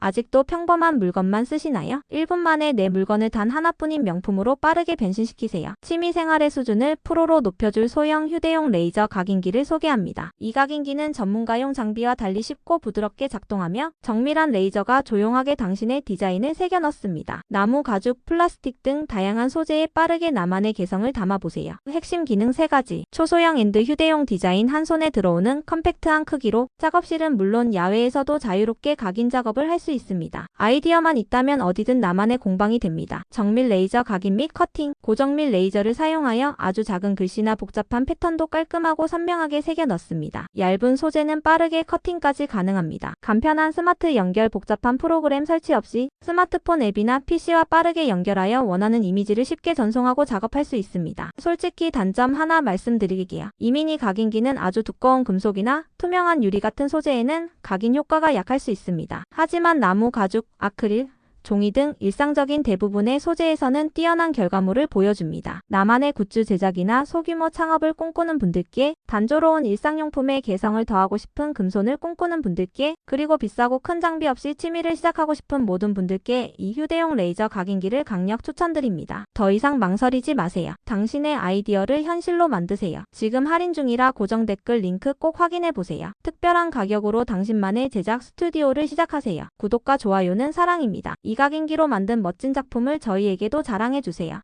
아직도 평범한 물건만 쓰시나요? 1분 만에 내 물건을 단 하나뿐인 명품으로 빠르게 변신시키세요. 취미생활의 수준을 프로로 높여줄 소형 휴대용 레이저 각인기를 소개합니다. 이 각인기는 전문가용 장비와 달리 쉽고 부드럽게 작동하며 정밀한 레이저가 조용하게 당신의 디자인을 새겨 넣습니다. 나무, 가죽, 플라스틱 등 다양한 소재에 빠르게 나만의 개성을 담아보세요. 핵심 기능 3가지. 초소형 앤드 휴대용 디자인 한 손에 들어오는 컴팩트한 크기로 작업실은 물론 야외에서도 자유롭게 각인 작업을 할수 있습니다. 아이디어만 있다면 어디든 나만의 공방이 됩니다. 정밀 레이저 각인 및 커팅, 고정밀 레이저를 사용하여 아주 작은 글씨나 복잡한 패턴도 깔끔하고 선명하게 새겨 넣습니다. 얇은 소재는 빠르게 커팅까지 가능합니다. 간편한 스마트 연결 복잡한 프로그램 설치 없이 스마트폰 앱이나 PC와 빠르게 연결하여 원하는 이미지를 쉽게 전송하고 작업할 수 있습니다. 솔직히 단점 하나 말씀드릴게요. 이 미니 각인기는 아주 두꺼운 금속이나 투명한 유리 같은 소재에는 각인 효과가 약할 수 있습니다. 하지만 나무, 가죽, 아크릴, 종이 등 일상적인 대부분의 소재에서는 뛰어난 결과물을 보여줍니다. 나만의 굿즈 제작이나 소규모 창업을 꿈꾸는 분들께 단조로운 일상용품에 개성을 더하고 싶은 금손을 꿈꾸는 분들께 그리고 비싸고 큰 장비 없이 취미를 시작하고 싶은 모든 분들께 이 휴대용 레이저 각인기를 강력 추천드립니다. 더 이상 망설이지 마세요. 당신의 아이디어를 현실로 만드세요. 지금 할인 중이라 고정 댓글 링크 꼭 확인해 보세요. 특별한 가격으로 당신만의 제작 스튜디오를 시작하세요. 구독과 좋아요는 사랑입니다. 이 각인기로 만든 멋진 작품을 저희에게도 자랑해 주세요.